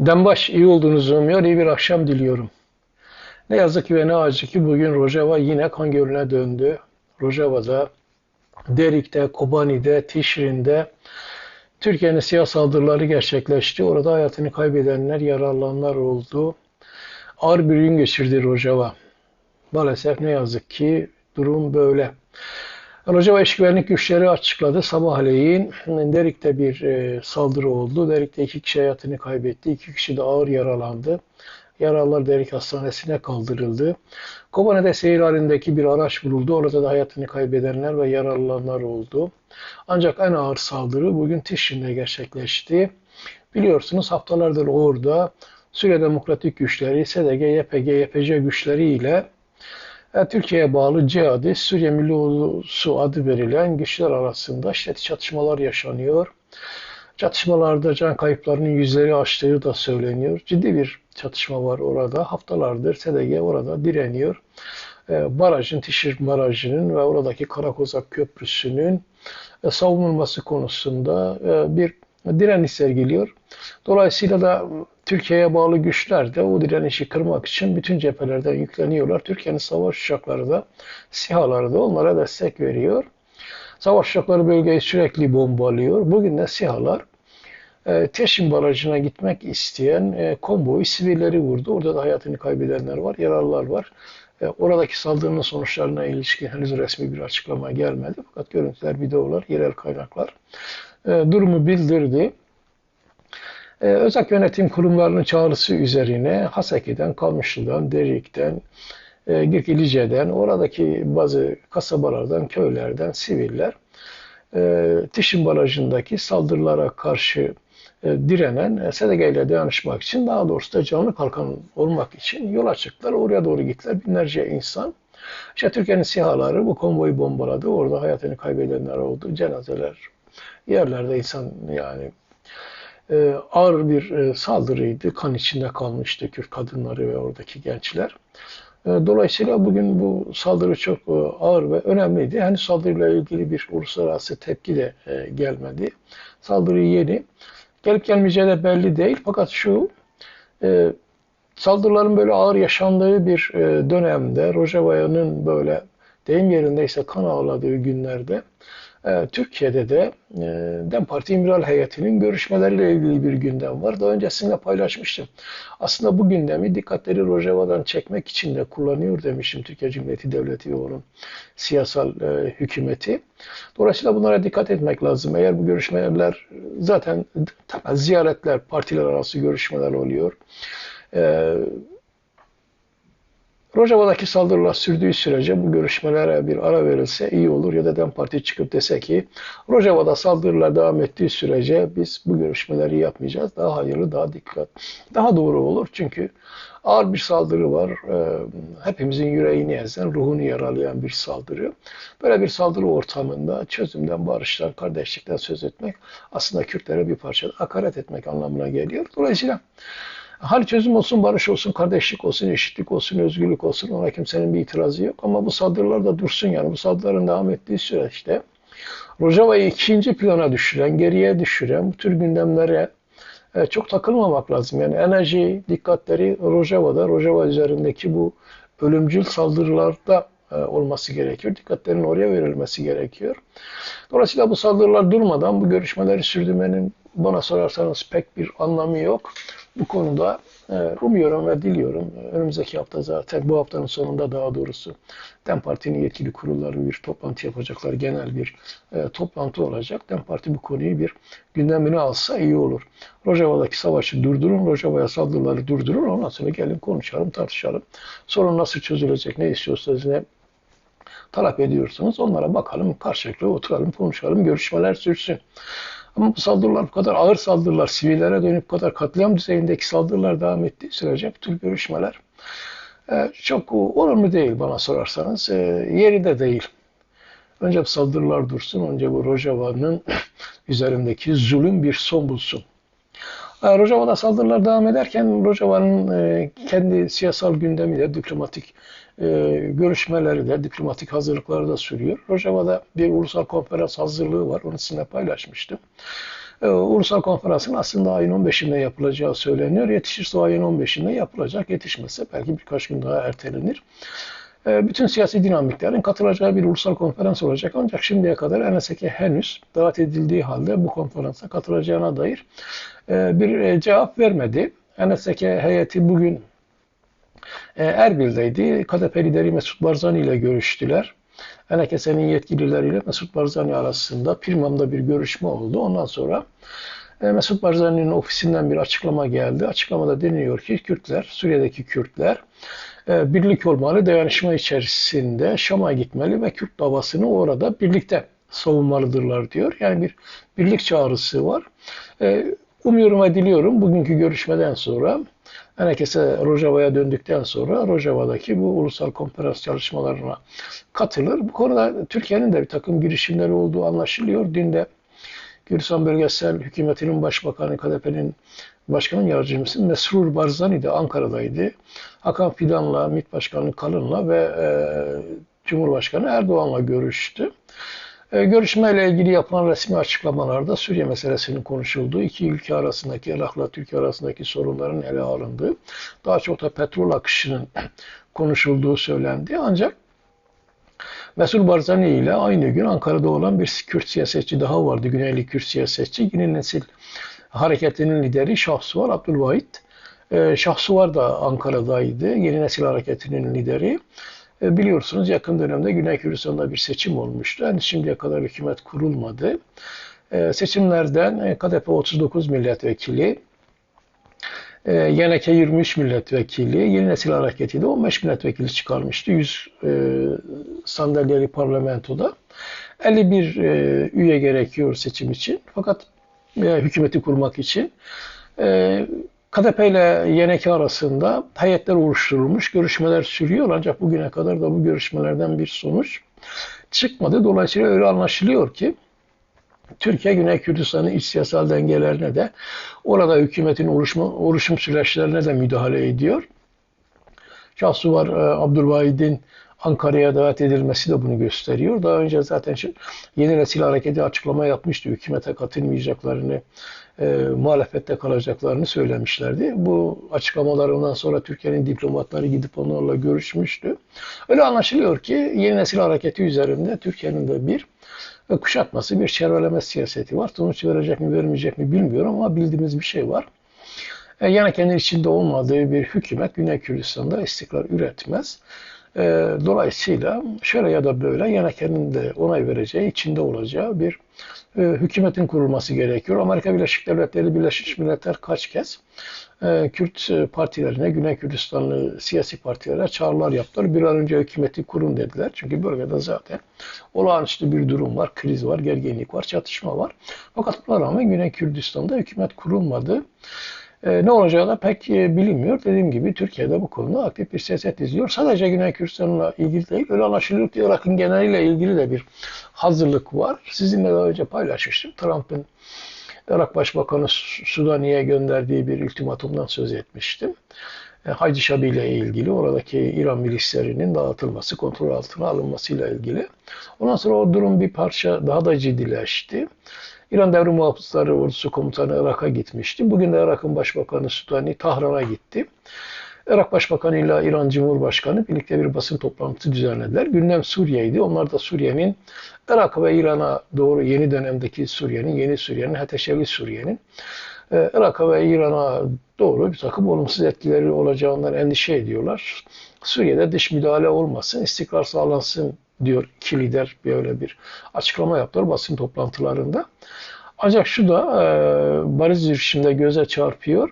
Dembaş iyi olduğunuzu umuyor, iyi bir akşam diliyorum. Ne yazık ki ve ne acı ki bugün Rojava yine kan gölüne döndü. Rojava'da, Derik'te, Kobani'de, Tişrin'de Türkiye'nin siyah saldırıları gerçekleşti. Orada hayatını kaybedenler, yaralananlar oldu. Ağır bir gün geçirdi Rojava. Maalesef ne yazık ki durum böyle. İş Güvenlik Güçleri açıkladı. Sabahleyin Derik'te bir e, saldırı oldu. Derik'te iki kişi hayatını kaybetti. İki kişi de ağır yaralandı. Yaralılar Derik Hastanesi'ne kaldırıldı. Kobani'de seyir halindeki bir araç vuruldu. Orada da hayatını kaybedenler ve yaralananlar oldu. Ancak en ağır saldırı bugün Tişrin'de gerçekleşti. Biliyorsunuz haftalardır orada Suriye Demokratik Güçleri, SDG, YPG, YPC güçleriyle e, Türkiye'ye bağlı CİHAD'ı, Suriye Milli Ordusu adı verilen güçler arasında şiddetli çatışmalar yaşanıyor. Çatışmalarda can kayıplarının yüzleri aştığı da söyleniyor. Ciddi bir çatışma var orada. Haftalardır SDG orada direniyor. E, barajın, Tişir Barajı'nın ve oradaki Karakozak Köprüsü'nün e, savunulması konusunda bir direniş sergiliyor. Dolayısıyla da Türkiye'ye bağlı güçler de o direnişi kırmak için bütün cephelerden yükleniyorlar. Türkiye'nin savaş uçakları da, SİHA'ları da onlara destek veriyor. Savaş uçakları bölgeyi sürekli bombalıyor. Bugün de SİHA'lar e, Teşin Barajı'na gitmek isteyen e, konvoyu sivilleri vurdu. Orada da hayatını kaybedenler var, yaralılar var. E, oradaki saldırının sonuçlarına ilişkin henüz resmi bir açıklama gelmedi. Fakat görüntüler, videolar, yerel kaynaklar e, durumu bildirdi. E, özel yönetim kurumlarının çağrısı üzerine Haseki'den, Kalmışlı'dan, Derik'ten, e, Girkilice'den, oradaki bazı kasabalardan, köylerden siviller e, Tişin Barajı'ndaki saldırılara karşı e, direnen e, SDG ile dayanışmak için daha doğrusu da canlı kalkan olmak için yola çıktılar. Oraya doğru gittiler binlerce insan. İşte Türkiye'nin sihaları bu konvoyu bombaladı. Orada hayatını kaybedenler oldu. Cenazeler yerlerde insan yani e, ağır bir e, saldırıydı. Kan içinde kalmıştı Kürt kadınları ve oradaki gençler. E, dolayısıyla bugün bu saldırı çok e, ağır ve önemliydi. Hani saldırıyla ilgili bir uluslararası tepki de e, gelmedi. Saldırı yeni. Gelip gelmeyeceği de belli değil. Fakat şu saldırıların böyle ağır yaşandığı bir dönemde Rojava'nın böyle deyim yerindeyse kan ağladığı günlerde e, Türkiye'de de e, DEM Parti İmral Heyeti'nin görüşmeleriyle ilgili bir gündem var. Daha öncesinde paylaşmıştım. Aslında bu gündemi dikkatleri Rojava'dan çekmek için de kullanıyor demişim Türkiye Cumhuriyeti Devleti ve onun siyasal e, hükümeti. Dolayısıyla bunlara dikkat etmek lazım. Eğer bu görüşmeler zaten tabii ziyaretler, partiler arası görüşmeler oluyor. E, Rojava'daki saldırılar sürdüğü sürece bu görüşmelere bir ara verilse iyi olur ya da DEM Parti çıkıp dese ki Rojava'da saldırılar devam ettiği sürece biz bu görüşmeleri yapmayacağız. Daha hayırlı, daha dikkat, daha doğru olur. Çünkü ağır bir saldırı var. Hepimizin yüreğini ezen, ruhunu yaralayan bir saldırı. Böyle bir saldırı ortamında çözümden, barıştan, kardeşlikten söz etmek aslında Kürtlere bir parça hakaret etmek anlamına geliyor. Dolayısıyla Hal çözüm olsun, barış olsun, kardeşlik olsun, eşitlik olsun, özgürlük olsun ona kimsenin bir itirazı yok. Ama bu saldırılar da dursun yani. Bu saldırıların devam ettiği süreçte Rojava'yı ikinci plana düşüren, geriye düşüren bu tür gündemlere e, çok takılmamak lazım. Yani enerji, dikkatleri Rojava'da, Rojava üzerindeki bu ölümcül saldırılarda e, olması gerekiyor. Dikkatlerin oraya verilmesi gerekiyor. Dolayısıyla bu saldırılar durmadan bu görüşmeleri sürdürmenin bana sorarsanız pek bir anlamı yok. Bu konuda e, umuyorum ve diliyorum. E, önümüzdeki hafta zaten bu haftanın sonunda daha doğrusu DEM Parti'nin yetkili kurulları bir toplantı yapacaklar. Genel bir e, toplantı olacak. DEM Parti bu konuyu bir gündemine alsa iyi olur. Rojava'daki savaşı durdurun, Rojava'ya saldırıları durdurun. Ondan sonra gelin konuşalım, tartışalım. Sorun nasıl çözülecek, ne istiyorsanız, ne talep ediyorsanız onlara bakalım, karşılıklı oturalım, konuşalım, görüşmeler sürsün. Ama bu saldırılar bu kadar ağır saldırılar, sivillere dönüp bu kadar katliam düzeyindeki saldırılar devam ettiği sürece bu tür görüşmeler e, çok olumlu değil bana sorarsanız. E, yeri de değil. Önce bu saldırılar dursun, önce bu Rojava'nın üzerindeki zulüm bir son bulsun. Rojava'da saldırılar devam ederken Rojava'nın e, kendi siyasal gündemi de diplomatik e, görüşmeleri de diplomatik hazırlıkları da sürüyor. Rojava'da bir ulusal konferans hazırlığı var. Onu sizinle paylaşmıştım. E, ulusal konferansın aslında ayın 15'inde yapılacağı söyleniyor. Yetişirse ayın 15'inde yapılacak. Yetişmezse belki birkaç gün daha ertelenir. E, bütün siyasi dinamiklerin katılacağı bir ulusal konferans olacak. Ancak şimdiye kadar NSK henüz davet edildiği halde bu konferansa katılacağına dair e, bir cevap vermedi. NSK heyeti bugün Erbil'deydi. KDP lideri Mesut Barzani ile görüştüler. NKS'nin yetkilileriyle Mesut Barzani arasında Pirmam'da bir görüşme oldu. Ondan sonra Mesut Barzani'nin ofisinden bir açıklama geldi. Açıklamada deniliyor ki Kürtler, Suriye'deki Kürtler e, birlik olmalı, dayanışma içerisinde Şam'a gitmeli ve Kürt davasını orada birlikte savunmalıdırlar diyor. Yani bir birlik çağrısı var. E, umuyorum ve diliyorum bugünkü görüşmeden sonra herkese Rojava'ya döndükten sonra Rojava'daki bu ulusal konferans çalışmalarına katılır. Bu konuda Türkiye'nin de bir takım girişimleri olduğu anlaşılıyor. Dün de Gülistan Bölgesel Hükümeti'nin Başbakanı, KDP'nin Başkanın Yardımcısı Mesrur Barzani de Ankara'daydı. Hakan Fidan'la, MİT Başkanı Kalın'la ve e, Cumhurbaşkanı Erdoğan'la görüştü. E, görüşmeyle ilgili yapılan resmi açıklamalarda Suriye meselesinin konuşulduğu, iki ülke arasındaki, Irak'la Türkiye arasındaki sorunların ele alındığı, daha çok da petrol akışının konuşulduğu söylendi. Ancak Mesul Barzani ile aynı gün Ankara'da olan bir Kürt siyasetçi daha vardı. Güneyli Kürt siyasetçi. Yeni nesil hareketinin lideri Şahsuvar Abdülvahit. Ee, Şahsuvar da Ankara'daydı. Yeni nesil hareketinin lideri. Ee, biliyorsunuz yakın dönemde Güney Kürdistan'da bir seçim olmuştu. Yani şimdiye kadar hükümet kurulmadı. Ee, seçimlerden KDP 39 milletvekili, e, YNK 23 milletvekili, Yeni Nesil Hareketi de 15 milletvekili çıkarmıştı 100 e, sandalyeli parlamentoda. 51 e, üye gerekiyor seçim için. Fakat e, hükümeti kurmak için e, KDP ile YNK arasında heyetler oluşturulmuş, görüşmeler sürüyor ancak bugüne kadar da bu görüşmelerden bir sonuç çıkmadı. Dolayısıyla öyle anlaşılıyor ki Türkiye Güney Kürdistan'ın iç siyasal dengelerine de orada hükümetin oluşma, oluşum süreçlerine de müdahale ediyor. Şahsuvar e, Abdülvahid'in Ankara'ya davet edilmesi de bunu gösteriyor. Daha önce zaten yeni nesil hareketi açıklama yapmıştı. Hükümete katılmayacaklarını, e, muhalefette kalacaklarını söylemişlerdi. Bu açıklamalarından sonra Türkiye'nin diplomatları gidip onlarla görüşmüştü. Öyle anlaşılıyor ki yeni nesil hareketi üzerinde Türkiye'nin de bir ve kuşatması bir çevreleme siyaseti var. Sonuç verecek mi vermeyecek mi bilmiyorum ama bildiğimiz bir şey var. E, yani kendi içinde olmadığı bir hükümet Güney Kürdistan'da istikrar üretmez. E, dolayısıyla şöyle ya da böyle Yeneken'in de onay vereceği, içinde olacağı bir e, hükümetin kurulması gerekiyor. Amerika Birleşik Devletleri, Birleşmiş Milletler kaç kez e, Kürt partilerine, Güney Kürdistanlı siyasi partilere çağrılar yaptılar. Bir an önce hükümeti kurun dediler. Çünkü bölgede zaten olağanüstü bir durum var, kriz var, gerginlik var, çatışma var. Fakat buna rağmen Güney Kürdistan'da hükümet kurulmadı. E, ne olacağı da pek e, bilinmiyor. Dediğim gibi Türkiye'de bu konuda aktif bir siyaset izliyor. Sadece Güney Kürdistan'la ilgili değil, öyle anlaşılıyor ki Irak'ın geneliyle ilgili de bir hazırlık var. Sizinle daha önce paylaşmıştım. Trump'ın Irak Başbakanı Sudani'ye gönderdiği bir ultimatumdan söz etmiştim. E, Haydi Şabi ile ilgili oradaki İran milislerinin dağıtılması, kontrol altına alınmasıyla ilgili. Ondan sonra o durum bir parça daha da ciddileşti. İran Devrim Muhafızları Ordusu Komutanı Irak'a gitmişti. Bugün de Irak'ın Başbakanı Sudani Tahran'a gitti. Irak Başbakanı ile İran Cumhurbaşkanı birlikte bir basın toplantısı düzenlediler. Gündem Suriye'ydi. Onlar da Suriye'nin Irak ve İran'a doğru yeni dönemdeki Suriye'nin, yeni Suriye'nin, Hateşevi Suriye'nin e, Irak'a ve İran'a doğru bir takım olumsuz etkileri olacağından endişe ediyorlar. Suriye'de dış müdahale olmasın, istikrar sağlansın diyor iki lider böyle bir açıklama yaptılar basın toplantılarında. Ancak şu da e, bariz bir biçimde göze çarpıyor.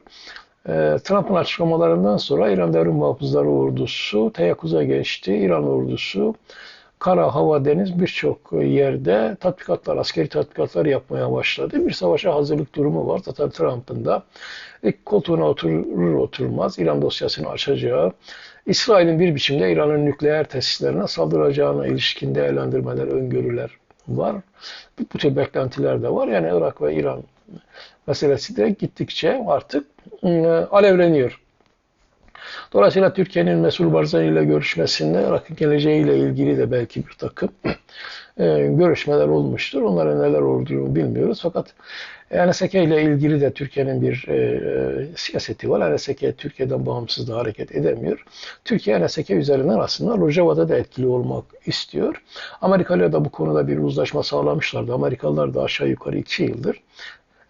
E, Trump'ın açıklamalarından sonra İran Devrim Muhafızları Ordusu teyakkuza geçti. İran ordusu kara, hava, deniz birçok yerde tatbikatlar, askeri tatbikatlar yapmaya başladı. Bir savaşa hazırlık durumu var. Zaten Trump'ın da ilk koltuğuna oturur oturmaz İran dosyasını açacağı, İsrail'in bir biçimde İran'ın nükleer tesislerine saldıracağına ilişkin değerlendirmeler, öngörüler var. Bu tür beklentiler de var. Yani Irak ve İran meselesi de gittikçe artık ıı, alevleniyor. Dolayısıyla Türkiye'nin Mesul Barzani ile görüşmesinde Irak'ın geleceğiyle ilgili de belki bir takım e, görüşmeler olmuştur. Onların neler olduğunu bilmiyoruz. Fakat NSK ile ilgili de Türkiye'nin bir e, e siyaseti var. NSK Türkiye'den bağımsız da hareket edemiyor. Türkiye NSK üzerinden aslında Rojava'da da etkili olmak istiyor. Amerika ile de bu konuda bir uzlaşma sağlamışlardı. Amerikalılar da aşağı yukarı iki yıldır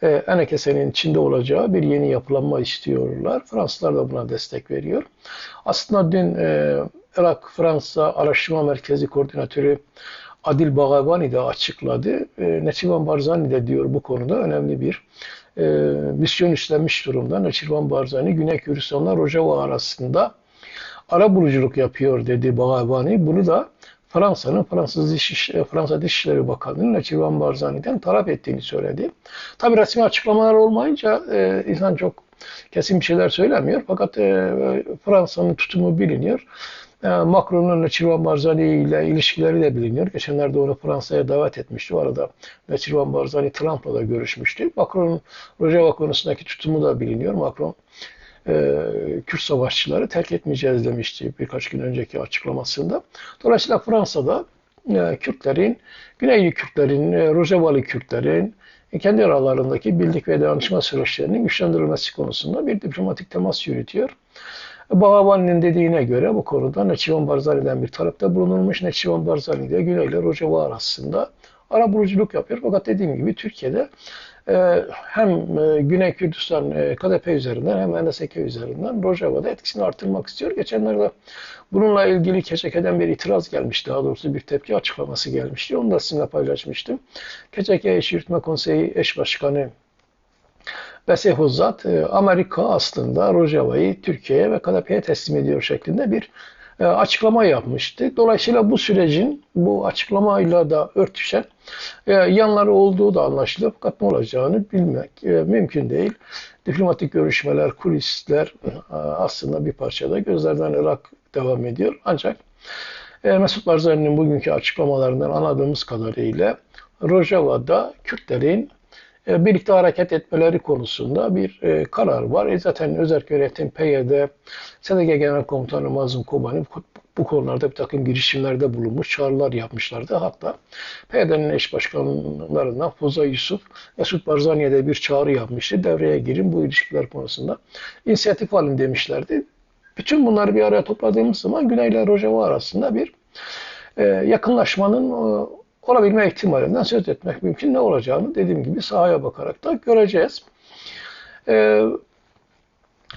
e, NKS'nin içinde olacağı bir yeni yapılanma istiyorlar. Fransızlar da buna destek veriyor. Aslında dün e, Irak Fransa Araştırma Merkezi Koordinatörü Adil Bagavani de açıkladı. E, Neçivan Barzani de diyor bu konuda önemli bir e, misyon üstlenmiş durumda. Neçivan Barzani Güney Kürdistan'la Rojava arasında ara buluculuk yapıyor dedi Bagavani. Bunu da Fransa'nın Fransız Diş, Fransa Dışişleri Bakanı'nın Neçivan Barzani'den talep ettiğini söyledi. Tabi resmi açıklamalar olmayınca e, insan çok kesin bir şeyler söylemiyor. Fakat e, Fransa'nın tutumu biliniyor. E, Macron'un Neçirvan Barzani ile ilişkileri de biliniyor. Geçenlerde onu Fransa'ya davet etmişti. O arada Neçirvan Barzani Trump'la da görüşmüştü. Macron'un Rojava konusundaki tutumu da biliniyor. Macron e, Kürt savaşçıları terk etmeyeceğiz demişti birkaç gün önceki açıklamasında. Dolayısıyla Fransa'da e, Kürtlerin, Güneyli Kürtlerin, e, Rojavalı Kürtlerin, e, kendi aralarındaki birlik ve dayanışma süreçlerinin güçlendirilmesi konusunda bir diplomatik temas yürütüyor. Bağavani'nin dediğine göre bu konuda Neçivan Barzani'den bir talepte bulunulmuş. Neçivan Barzani de Güney ile Rojava arasında ara buluculuk yapıyor. Fakat dediğim gibi Türkiye'de hem e, Güney Kürdistan e, KDP üzerinden hem NSK üzerinden Rojava'da etkisini artırmak istiyor. Geçenlerde bununla ilgili Keçeke'den bir itiraz gelmiş. Daha doğrusu bir tepki açıklaması gelmişti. Onu da sizinle paylaşmıştım. Keçeke İş Yürütme Konseyi Eş Başkanı Besehuzat Amerika aslında Rojava'yı Türkiye'ye ve KDP'ye teslim ediyor şeklinde bir e, açıklama yapmıştı. Dolayısıyla bu sürecin bu açıklamayla da örtüşen e, yanları olduğu da anlaşılıyor. Fakat ne olacağını bilmek e, mümkün değil. Diplomatik görüşmeler, kulisler aslında bir parçada gözlerden ırak devam ediyor. Ancak Mesut Barzani'nin bugünkü açıklamalarından anladığımız kadarıyla Rojava'da Kürtlerin e, birlikte hareket etmeleri konusunda bir e, karar var. E zaten özel yönetim PYD, SDG Genel Komutanı Mazlum Kobani bu konularda bir takım girişimlerde bulunmuş, çağrılar yapmışlardı. Hatta PYD'nin eş başkanlarından Foza Yusuf, Mesut Barzani'ye de bir çağrı yapmıştı. Devreye girin bu ilişkiler konusunda. inisiyatif alın demişlerdi. Bütün bunları bir araya topladığımız zaman Güney ile Rojava arasında bir e, yakınlaşmanın olabilme ihtimalinden söz etmek mümkün. Ne olacağını dediğim gibi sahaya bakarak da göreceğiz. E,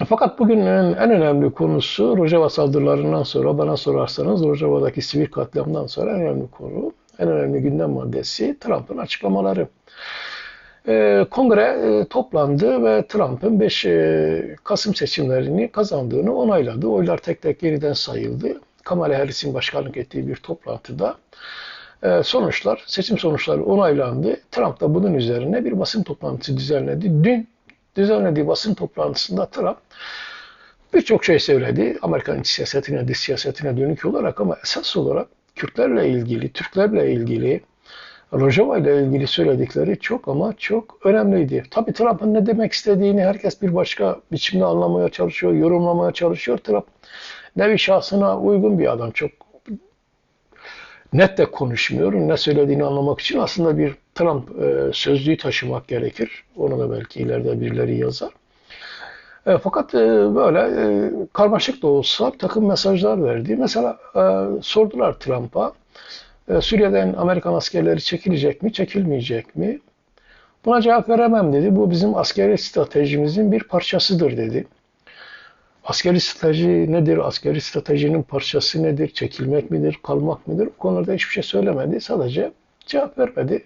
fakat bugünün en önemli konusu Rojava saldırılarından sonra bana sorarsanız Rojava'daki sivil katliamdan sonra en önemli konu, en önemli gündem maddesi Trump'ın açıklamaları. E, kongre e, toplandı ve Trump'ın 5 e, Kasım seçimlerini kazandığını onayladı. Oylar tek tek yeniden sayıldı. Kamala Harris'in başkanlık ettiği bir toplantıda sonuçlar, seçim sonuçları onaylandı. Trump da bunun üzerine bir basın toplantısı düzenledi. Dün düzenlediği basın toplantısında Trump birçok şey söyledi. Amerikan iç siyasetine, dış siyasetine dönük olarak ama esas olarak Kürtlerle ilgili, Türklerle ilgili, Rojava ile ilgili söyledikleri çok ama çok önemliydi. Tabi Trump'ın ne demek istediğini herkes bir başka biçimde anlamaya çalışıyor, yorumlamaya çalışıyor. Trump nevi şahsına uygun bir adam. Çok net de konuşmuyor. Ne söylediğini anlamak için aslında bir Trump e, sözlüğü taşımak gerekir. Onu da belki ileride birileri yazar. E, fakat e, böyle e, karmaşık da olsa takım mesajlar verdi. Mesela e, sordular Trump'a e, Suriye'den Amerikan askerleri çekilecek mi, çekilmeyecek mi? Buna cevap veremem dedi. Bu bizim askeri stratejimizin bir parçasıdır dedi. Askeri strateji nedir? Askeri stratejinin parçası nedir? Çekilmek midir? Kalmak mıdır? Bu konuda hiçbir şey söylemedi. Sadece cevap vermedi.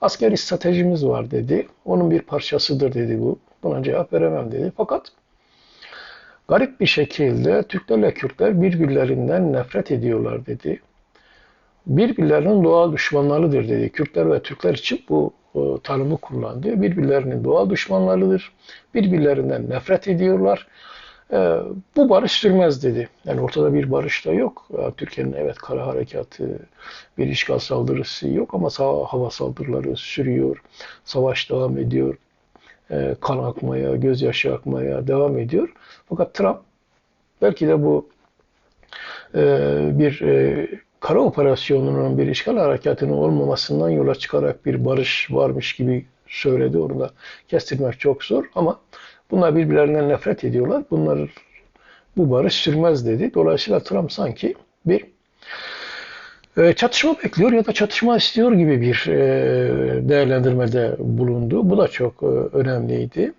Askeri stratejimiz var dedi. Onun bir parçasıdır dedi bu. Buna cevap veremem dedi. Fakat garip bir şekilde Türklerle Kürtler birbirlerinden nefret ediyorlar dedi. Birbirlerinin doğal düşmanlarıdır dedi. Kürtler ve Türkler için bu o, tanımı kullandı. Birbirlerinin doğal düşmanlarıdır. Birbirlerinden nefret ediyorlar. Ee, bu barış sürmez dedi. Yani ortada bir barış da yok. Türkiye'nin evet kara harekatı, bir işgal saldırısı yok ama hava saldırıları sürüyor. Savaş devam ediyor. Ee, kan akmaya, gözyaşı akmaya devam ediyor. Fakat Trump Belki de bu e, bir e, kara operasyonunun, bir işgal harekatının olmamasından yola çıkarak bir barış varmış gibi söyledi. Onu da kestirmek çok zor ama bunlar birbirlerinden nefret ediyorlar. Bunlar bu barış sürmez dedi. Dolayısıyla Trump sanki bir e, çatışma bekliyor ya da çatışma istiyor gibi bir e, değerlendirmede bulundu. Bu da çok e, önemliydi.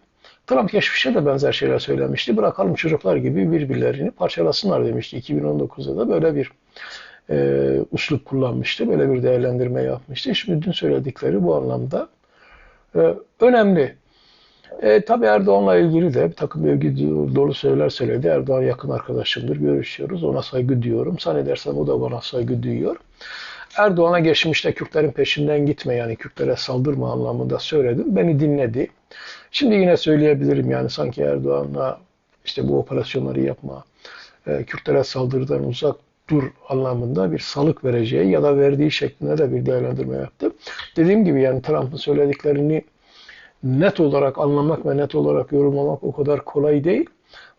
Trump geçmişte de benzer şeyler söylemişti. Bırakalım çocuklar gibi birbirlerini parçalasınlar demişti. 2019'da da böyle bir e, uslup kullanmıştı. Böyle bir değerlendirme yapmıştı. Şimdi dün söyledikleri bu anlamda e, önemli. E, tabii Erdoğan'la ilgili de bir takım övgü dolu söyler söyledi. Erdoğan yakın arkadaşımdır, görüşüyoruz. Ona saygı duyuyorum. Zannedersem o da bana saygı duyuyor. Erdoğan'a geçmişte Kürtlerin peşinden gitme yani Kürtlere saldırma anlamında söyledim. Beni dinledi. Şimdi yine söyleyebilirim yani sanki Erdoğan'la işte bu operasyonları yapma, e, Kürtlere saldırıdan uzak dur anlamında bir salık vereceği ya da verdiği şeklinde de bir değerlendirme yaptı. Dediğim gibi yani Trump'ın söylediklerini net olarak anlamak ve net olarak yorumlamak o kadar kolay değil.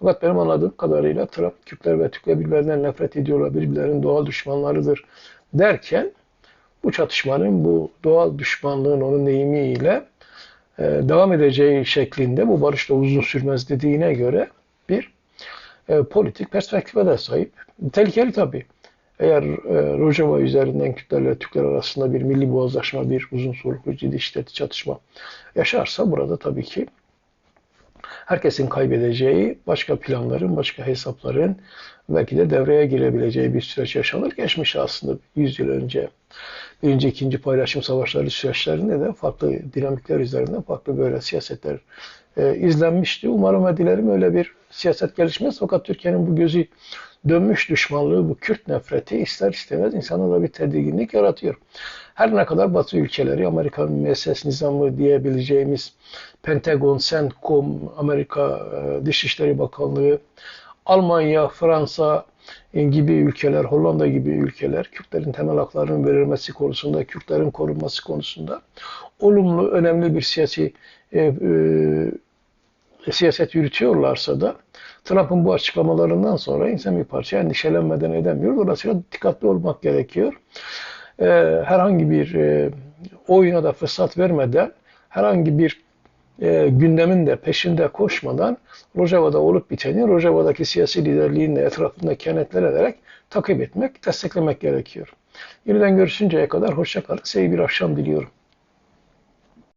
Fakat benim anladığım kadarıyla Trump Kürtler ve Türkler birbirlerinden nefret ediyorlar, birbirlerinin doğal düşmanlarıdır derken bu çatışmanın, bu doğal düşmanlığın onun deyimiyle e, devam edeceği şeklinde bu barış da uzun sürmez dediğine göre bir e, politik perspektife de sahip. Tehlikeli tabii. Eğer e, Rojava üzerinden Kürtlerle Türkler arasında bir milli boğazlaşma, bir uzun soluklu ciddi şiddetli çatışma yaşarsa burada tabii ki herkesin kaybedeceği başka planların, başka hesapların belki de devreye girebileceği bir süreç yaşanır. Geçmiş aslında 100 yıl önce birinci, ikinci paylaşım savaşları süreçlerinde de farklı dinamikler üzerinde farklı böyle siyasetler e, izlenmişti. Umarım ve dilerim öyle bir siyaset gelişmez. Fakat Türkiye'nin bu gözü dönmüş düşmanlığı, bu Kürt nefreti ister istemez insana da bir tedirginlik yaratıyor. Her ne kadar Batı ülkeleri, Amerikan müesses nizamı diyebileceğimiz Pentagon, CENTCOM, Amerika e, Dışişleri Bakanlığı, Almanya, Fransa gibi ülkeler, Hollanda gibi ülkeler Kürtlerin temel haklarının verilmesi konusunda, Kürtlerin korunması konusunda olumlu, önemli bir siyasi e, e, siyaset yürütüyorlarsa da Trump'ın bu açıklamalarından sonra insan bir parça endişelenmeden edemiyor. Dolayısıyla dikkatli olmak gerekiyor. Ee, herhangi bir e, oyuna da fırsat vermeden, herhangi bir e, gündemin de peşinde koşmadan Rojava'da olup biteni Rojava'daki siyasi liderliğin de etrafında kenetlenerek takip etmek, desteklemek gerekiyor. Yeniden görüşünceye kadar hoşçakalın. Size bir akşam diliyorum.